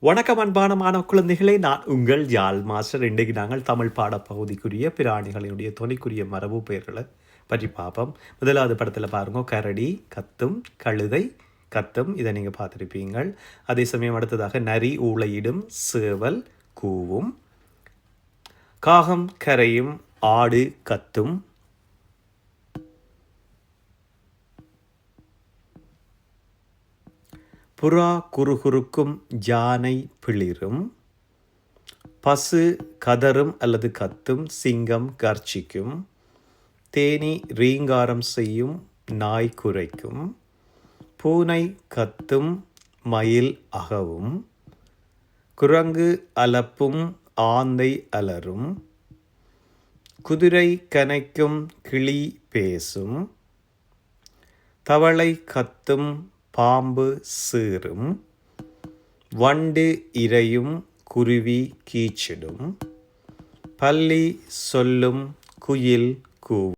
வணக்கம் அன்பான மாணவ குழந்தைகளே. நான் உங்கள் யாழ் மாஸ்டர். இன்றைக்கு நாங்கள் தமிழ் பாடப்பகுதிக்குரிய பிராணிகளினுடைய துணிக்குரிய மரபு பெயர்களை பற்றி பார்ப்போம். முதலாவது படத்தில் பாருங்க. கரடி கத்தும் கழுதை கத்தும். இதை நீங்கள் பார்த்துருப்பீங்கள். அதே சமயம் அடுத்ததாக நரி ஊளையிடும் சேவல் கூவும். காகம் கரையும் ஆடு கத்தும். புறா குறுகுறுக்கும் யானை பிளிரும். பசு கதரும் அல்லது கத்தும் சிங்கம் கர்ச்சிக்கும். தேனி ரீங்காரம் செய்யும் நாய் குரைக்கும். பூனை கத்தும் மயில் அகவும். குரங்கு அலப்பும் ஆந்தை அலரும். குதிரை கனைக்கும் கிளி பேசும். தவளை கத்தும் பாம்பு சீறும் வண்டு இரையும் குருவி கீச்சிடும் பள்ளி சொல்லும் குயில் கூவும்.